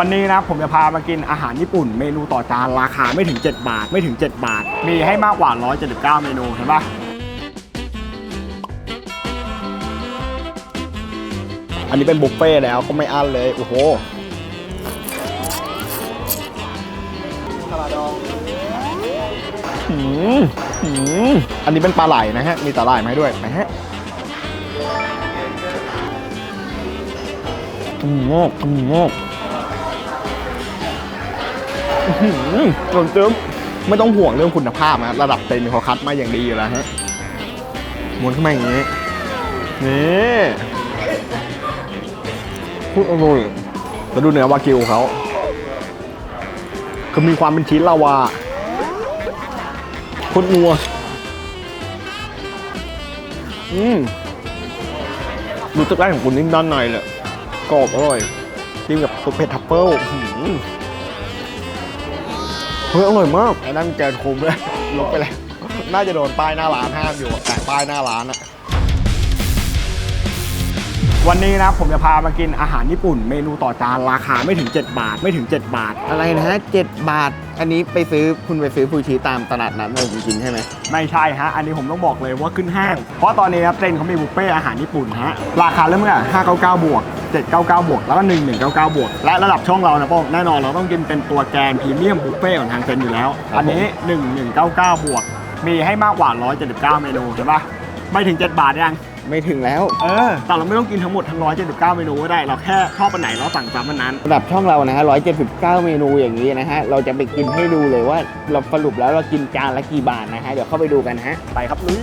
วันนี้นะผมจะพามากินอาหารญี่ปุ่น เมนูต่อจานราคาไม่ถึง 7 บาท ไม่ถึง 7 บาท มีให้มากกว่า 179 เมนูเห็นปะอันนี้เป็นบุฟเฟ่ต์แล้วก็ไม่อั้นเลย โอ้โหอันนี้เป็นปลาไหลนะฮะ มีปลาไหลมาให้ด้วยไปฮะอืมงอกอืมงอก จนจึ๊บไม่ต้องห่วงเรื่องคุณภาพนะระดับเต็นเขาคัดมาอย่างดีอยู่แล้วฮะม้วนขึ้นมาอย่างนี้ นี่พูดอร่อยแล้วดูเนื้อวากิวเขาคือมีความเป็นชิ้นลาวาโคตรนัว อืมรู้สึกได้ของคุณนิ่มด้านในเลยกรอบอร่อยจิ้มกับซุปเผ็ดทัฟเฟิลอื้อหือเฮ้ยอร่อยมากไอ้นั่นเกินคุ้มเลยลบไปแล้วน่าจะโดนป้ายหน้าร้านห้ามอยู่อะแต่ป้ายหน้าร้านอะวันนี้นะผมจะพามากินอาหารญี่ปุ่น เมนูต่อจานราคาไม่ถึง 7 บาทไม่ถึง 7 บาท อะไรนะฮะเจ็ดบาท อันนี้ไปซื้อคุณไปซื้อฟูชิตามตลาดนัดมากินใช่ไหมไม่ใช่ฮะ อันนี้ผมต้องบอกเลยว่าขึ้นห้าง เพราะตอนนี้ครับเทรนด์เขามีบุฟเฟ่ต์อาหารญี่ปุ่นฮะราคาเริ่มตั้งแต่599 บวก 799 บวก แล้วก็ 1199 บวก และระดับช่องเรานะโป้งแน่นอนเราต้องกินเป็นตัวแกนพรีเมียมบุฟเฟ่ต์ของทางเทรนด์อยู่แล้ว อันนี้ 1199 บวก มีให้มากกว่า 179 เมนูใช่ปะไม่ถึง 7 บาทยังไม่ถึงแล้ว เออ แต่เราไม่ต้องกินทั้งหมดทั้ง 179 เมนูก็ได้ เราแค่ชอบอันไหนเราสั่งจำอันนั้นระดับช่องเรานะฮะ 179 เมนูอย่างนี้นะฮะ เราจะไปกินให้ดูเลยว่าเราสรุปแล้วเรากินจานละกี่บาทนะฮะ เดี๋ยวเข้าไปดูกันฮะ ไปครับลุย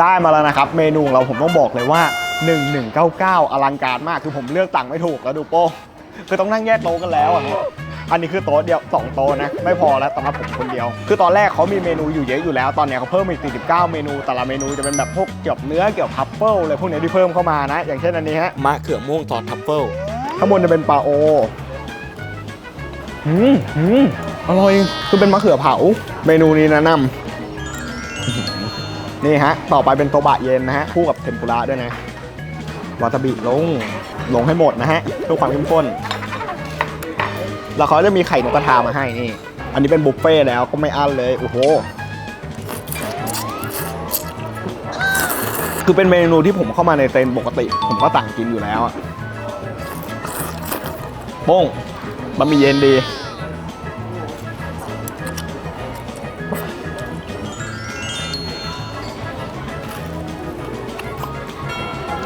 ได้มาแล้วนะครับ เมนูของเราผมต้องบอกเลยว่า 1199 อลังการมากคือผมเลือกตังค์ไม่ถูกแล้วดูโป้งคือต้องนั่งแยกโต๊ะกันแล้วอะอันนี้คือโต๊ะเดียว2โต๊ะนะ ไม่พอแล้วสำหรับผมคนเดียว คือตอนแรกเขามีเมนูอยู่เยอะอยู่แล้ว ตอนเนี้ยเขาเพิ่มอีก 49 เมนู แต่ละเมนูจะเป็นแบบพวกเกี่ยวกับเนื้อเกี่ยวกับทัฟเฟิลอะไรพวกเนี้ยที่เพิ่มเข้ามานะ อย่างเช่นอันนี้ฮะมะเขือม่วงซอสทัฟเฟิลข้างบนจะเป็นปลาโออืมอืมอร่อยคือเป็นมะเขือเผา เมนูนี้แนะนำ นี่ฮะ ต่อไปเป็นโตบะเย็นนะฮะ คู่กับเทมปุระด้วยนะ วาซาบิลง ลงให้หมดนะฮะเพื่อความเข้มข้น แล้วเขาจะมีไข่นกกระทามาให้นี่ อันนี้เป็นบุฟเฟ่ต์แล้วก็ไม่อั้นเลย โอ้โห คือเป็นเมนูที่ผมเข้ามาในเต็นท์ปกติ ผมก็สั่งกินอยู่แล้วอะโป้งบะหมี่เย็นดี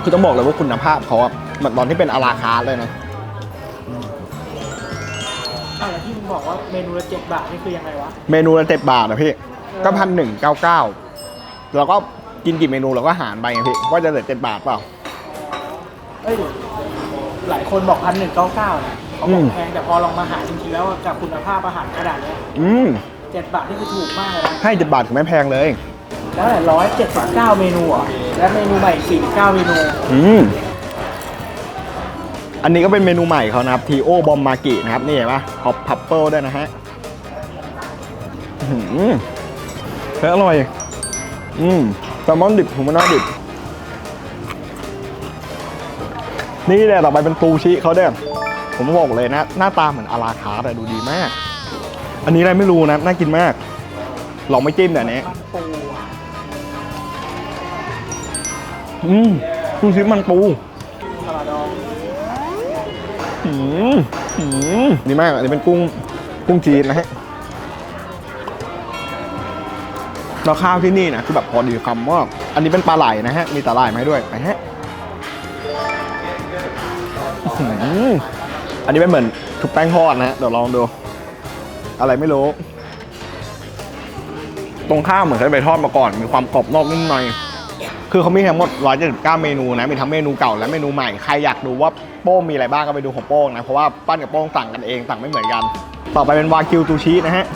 คือต้องบอกเลยว่าคุณภาพเขาอะเหมือนตอนที่เป็นอาราคาร์ทเลยนะ อะแล้วที่มึงบอกว่าเมนูละเจ็ดบาทนี่คือยังไงวะ เมนูละเจ็ดบาทนะพี่ก็พันหนึ่งเก้าเก้าแล้วก็กินกี่เมนูเราก็หารไปไงพี่ว่าจะเหลือเจ็ดบาทเปล่า เอ้ยหลายคนบอกพันหนึ่งเก้าเก้านะเขาบออืกม แพงแต่พอลองมาหาจริงๆแล้วกับคุณภาพอาหารขนาดเนี้ยอืมเจ็ดบาทนี่คือถูกมากเลยนะให้เจ็ดบาทถึงไม่แพงเลย แล้วร้อยเจ็ดสิบเก้าเมนูเหรอะและเมนูใหม่สี่เก้าเมนูอืมอันนี้ก็เป็นเมนูใหม่เขานะครับทีโอบอมมากินะครับ นี่เห็นปะฮอปพับเปิลด้วยนะฮะอื้อหือเฮ้ยอร่อย อืมแซลมอนดิบหูมันน่าดิบ นี่แหละต่อไปเป็นซูชิเขาเด้อผมบอกเลยนะ หน้าตาเหมือนอาราคาร์ทแต่ดูดีมาก อันนี้อะไรไม่รู้นะ น่ากินมาก ลองไม่จิ้มแต่อันนี้มันปู อืมซูชิมันปูอืมอืมดีมากอันนี้เป็นกุ้งกุ้งจีนนะฮะแล้วข้าวที่นี่นะคือแบบพอดีคำมากอันนี้เป็นปลาไหลนะฮะ มีปลาไหลมาให้ด้วยไปฮะอันนี้เป็นเหมือนทุบแป้งทอดนะฮะ เดี๋ยวลองดู อะไรไม่รู้ ตรงข้าวเหมือนใช้ใบทอดมาก่อน มีความกรอบนอกนุ่มใน คือเขามีทั้งหมด 179 เมนูนะ มีทั้งเมนูเก่าและเมนูใหม่ ใครอยากดูว่าโป้งมีอะไรบ้างก็ไปดูของโป้งนะ เพราะว่าปั้นกับโป้งสั่งกันเองสั่งไม่เหมือนกัน ต่อไปเป็นวากิวซูชินะฮะ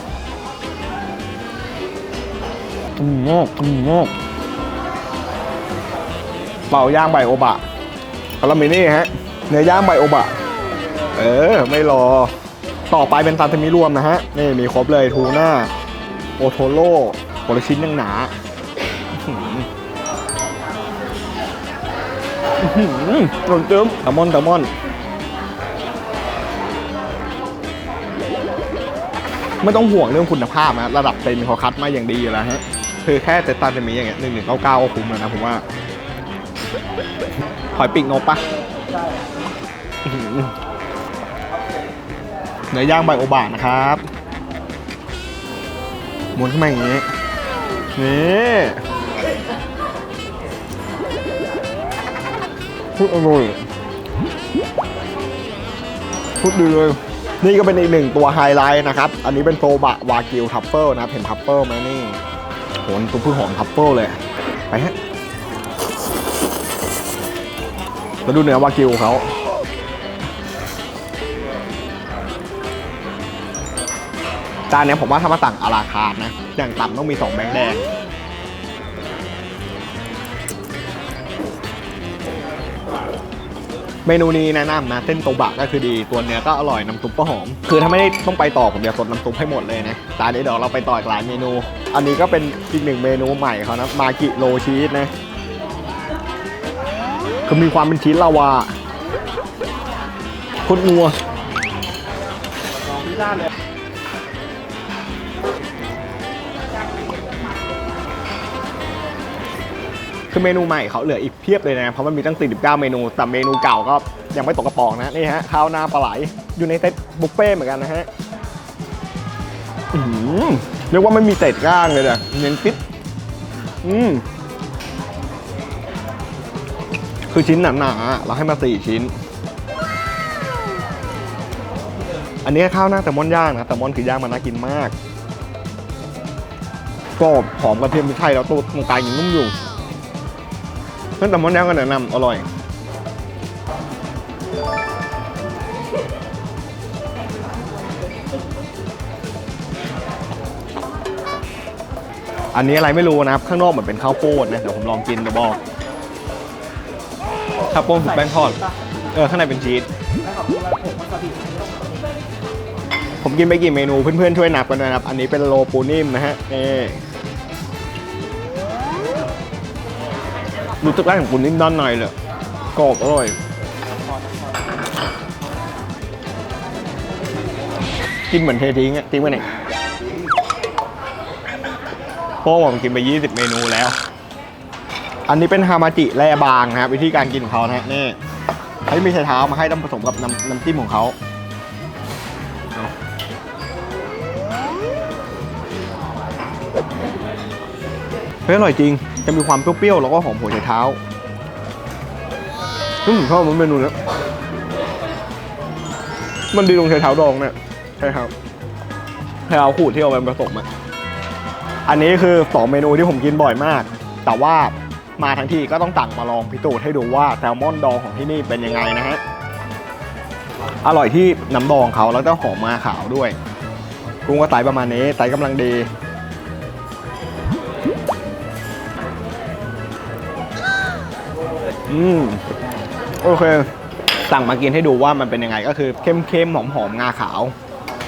อืมงอกอืมงอกเป่าย่างใบโอบะคาราเมนี่ฮะ เนื้อย่างใบโอบะ เออ ไม่รอ ต่อไปเป็นซาซิมิรวมนะฮะ นี่มีครบเลยทูน่า โอโทโร่คนลชิ้นยังหนา หือหล่นเติมแซลมอนแซลมอนไม่ต้องห่วงเรื่องคุณภาพนะระดับเต็มเขาคัดมาอย่างดีอยู่แล้วฮะคือแค่เซตตันจะมีอย่างเงี้ยหนึ่งหนึ่งเก้าเก้าคุ้มแล้วนะผมว่าหอยปีกนกปะเนื้อย่างใบโอบานะครับม้วนขึ้นมาอย่างงี้นี่ พูดอร่อยพูดดีเลย นี่ก็เป็นอีกหนึ่งตัวไฮไลท์นะครับ อันนี้เป็นโซบะวากิวทัฟเฟิลนะครับ เห็นทัฟเฟิลไหมนี่โหนตัวพืชหอมทัฟเฟิลเลย ไปฮะมาดูเนื้อวากิวเขาจานเนี้ยผมว่าถ้ามาสั่งอาราคาร์นะอย่างต่ำต้องมี2แบงค์แดง เมนูนี้แนะนำนะเส้นโตบะก็คือดีตัวเนื้อก็อร่อยน้ำซุปก็หอม คือถ้าไม่ได้ต้องไปต่อผมจะสดน้ำซุปให้หมดเลยนะตอนนี้เดี๋ยวเราไปต่ออีกหลายเมนู อันนี้ก็เป็นอีกหนึ่งเมนูใหม่เขานะมากิโรชีสนะคือมีความเป็นชีสลาวาคุดนัวลองพิซซ่าเลย คือเมนูใหม่เขาเหลืออีกเพียบเลยนะเพราะมันมีตั้ง 49 เมนูแต่เมนูเก่าก็ยังไม่ตกกระป๋องนะนี่ฮะข้าวหน้าปลาไหลอยู่ในเซตบุฟเฟ่เหมือนกันนะฮะเรียกว่าไม่มีเศษก้างเลยนะเน้นฟิตอืมคือชิ้นหนาๆเราให้มาสี่ชิ้น อันนี้ข้าวหน้าแซลมอนย่างนะแซลมอนคือย่างมันน่ากินมากกรอบหอมกระเทียมพริกไทยแล้วตัวตรงกลางยังนุ่มอยู่ เพื่อนแซลมอนย่างก็แนะนำอร่อย อันนี้อะไรไม่รู้นะครับ ข้างนอกเหมือนเป็นข้าวโพดนะ เดี๋ยวผมลองกินเดี๋ยวบอกข้าวโพดสุกแป้งทอด เออ ข้างในเป็นชีสผมกินไปกี่เมนูเพื่อนๆช่วยนับกันด้วยนะครับ อันนี้เป็นโลปูนิ่มนะฮะนี่ รู้สึกได้ของปูนิ่มด้านในเลยกรอบอร่อยกินเหมือนเททิ้งอะทิ้งไปไหนโป้ผมกินไป 20 เมนูแล้ว อันนี้เป็นฮามาจิแร่บางนะครับ วิธีการกินของเขานะฮะนี่เขาจะมีใช้เท้ามาให้น้ำผสมกับน้ำน้ำจิ้มของเขา เฮ้ยอร่อยจริง จะมีความเปรี้ยวๆ แล้วก็หอมหัวใจเท้าอืมชอบมันเมนูนี้มันดีตรงใจเท้าดองเนี่ยใช่ครับใช้เท้าขูดที่เอาไปผสมอะอันนี้คือสองเมนูที่ผมกินบ่อยมาก แต่ว่ามาทั้งทีก็ต้องสั่งมาลองพิสูจน์ให้ดูว่าแซลมอนดองของที่นี่เป็นยังไงนะฮะ อร่อยที่น้ำดองเขาแล้วก็หอมมาขาวด้วย กุ้งก็ไตประมาณนี้ไตกำลังดี อืมโอเค สั่งมากินให้ดูว่ามันเป็นยังไงก็คือเข้มๆหอมๆงาขาว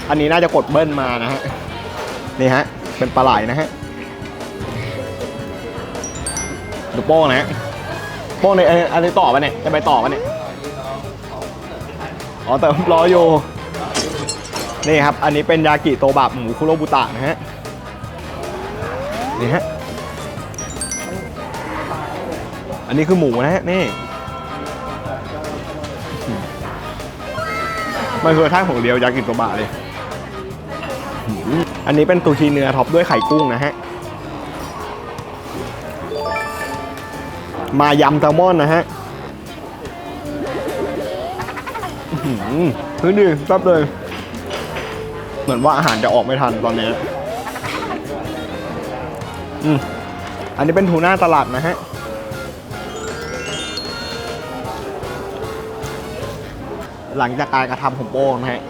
อันนี้น่าจะกดเบิ้ลมานะฮะนี่ฮะ เป็นปลาไหลนะฮะดูโป้งนะฮะโป้งในอันนี้ต่อปะเนี่ยจะไปต่อปะเนี่ยอ๋อแต่รออยู่นี่ครับ อันนี้เป็นยากิโตบะหมูคุโรบุตะนะฮะนี่ฮะ อันนี้คือหมูนะฮะนี่ มันคือท่าของเดียวยากิโตบะเลย อันนี้เป็นตูชีเนื้อท็อปด้วยไข่กุ้งนะฮะ มายำแซลมอนนะฮะอื้อหือคือดีแซ่บเลย เหมือนว่าอาหารจะออกไม่ทันตอนนี้ อืมอันนี้เป็นทูน่าตลาดนะฮะ หลังจากการกระทำของโป้งนะฮะ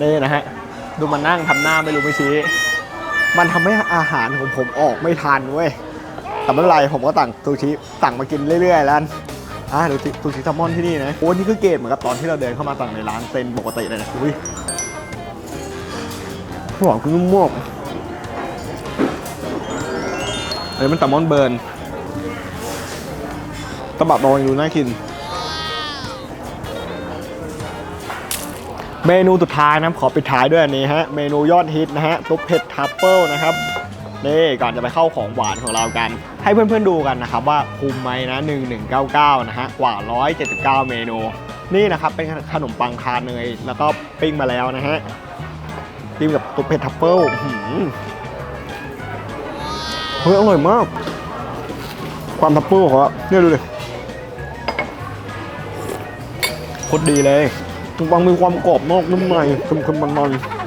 นี่นะฮะดูมันนั่งทำหน้าไม่รู้ไม่ชี้ มันทำให้อาหารของผมออกไม่ทันเว้ยแต่ไม่เป็นไรผมก็สั่งซูชิสั่งมากินเรื่อยๆแล้วนอะดูซูชิแซลมอนที่นี่นะโอ้นี่คือเกตเหมือนกับตอนที่เราเดินเข้ามาสั่งในร้านเซนปกติเลยนะอุ้ยหอมคือนุ่มมากอันนี้มันแซลมอนเบิร์นตะบับรองอยู่น่ากิน เมนูสุดท้ายนะขอปิดท้ายด้วยอันนี้ฮะเมนูยอดฮิตนะฮะซุปเผ็ดทัฟเฟิลนะครับนี่ก่อนจะไปเข้าของหวานของเรากัน ให้เพื่อนๆดูกันนะครับว่าคุ้มไหมนะ1199นะฮะกว่า 179 เมนู นี่นะครับเป็นขนมปังคาเนยแล้วก็ปิ้งมาแล้วนะฮะปิ้งกับซุปเผ็ดทัฟเฟิลเฮ้ยอร่อยมาก ความทัฟเฟิลของเขาอะเนี่ยดูดิโคตรดีเลย ขนมปังมีความกรอบนอกนุ่มในเค็มๆมันๆ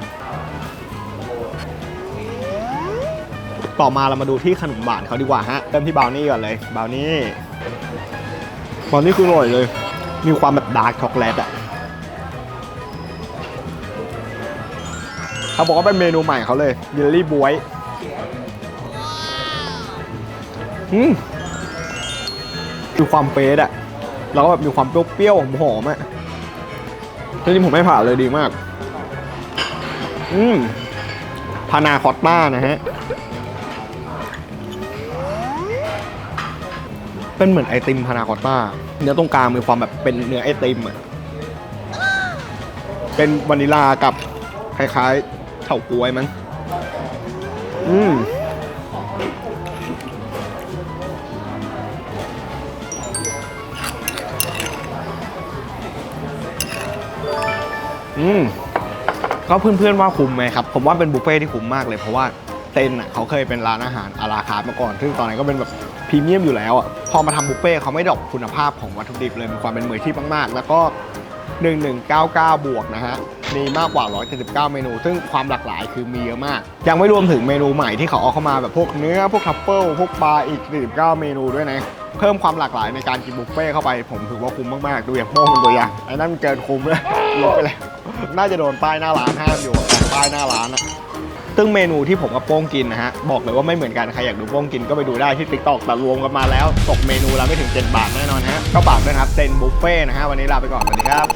ต่อมาเรามาดูที่ขนมหวานเขาดีกว่าฮะเริ่มที่บราวนี่ก่อนเลยบราวนี่บราวนี่คืออร่อยเลย มีความแบบดาร์กช็อกโกแลตอะเขาบอกว่าเป็นเมนูใหม่เขาเลยเยลลี่บวยอืมมีความเฟสอะแล้วก็แบบมีความเปรี้ยวๆหอมๆอะ จริงผมไม่ผ่านเลยดีมาก อืมพานาคอตต้านะฮะ เป็นเหมือนไอติมพานาคอตต้า เนื้อตรงกลางมีความแบบเป็นเนื้อไอติมอะเป็นวานิลากับคล้ายๆเฉาก๊วยมั้งอืม อืมก็เพื่อนๆว่าคุ้มไหมครับ ผมว่าเป็นบุฟเฟ่ที่คุ้มมากเลยเพราะว่าเต้นอะเขาเคยเป็นร้านอาหารอาราคาร์ทมาก่อน ซึ่งตอนนั้นก็เป็นแบบพรีเมียมอยู่แล้วอะพอมาทำบุฟเฟ่เขาไม่ดรอปคุณภาพของวัตถุดิบเลยมีความเป็นมืออาชีพมากๆ แล้วก็ 1199 บวกนะฮะมีมากกว่า 179 เมนู ซึ่งความหลากหลายคือมีเยอะมาก ยังไม่รวมถึงเมนูใหม่ที่เขาเอาเข้ามาแบบพวกเนื้อพวกทัฟเฟิลพวกปลาอีก 49 เมนูด้วยนะ เพิ่มความหลากหลายในการกินบุฟเฟ่เข้าไป ผมถือว่าคุ้มมากๆ ดูอย่างโป้งเป็นตัวอย่างไอ้นั่นเกินคุ้มเลยลบไปเลยน่าจะโดนป้ายหน้าร้านห้ามอยู่ป้ายหน้าร้านอะซึ่งเมนูที่ผมกับโป้งกินนะฮะ บอกเลยว่าไม่เหมือนกัน ใครอยากดูโป้งกินก็ไปดูได้ที่ติ๊กต็อกแต่รวมกันมาแล้ว ตกเมนูละไม่ถึง 7 บาทแน่นอนฮะก็ฝากด้วยครับเซนบุฟเฟ่นะฮะ วันนี้ลาไปก่อน สวัสดีครับ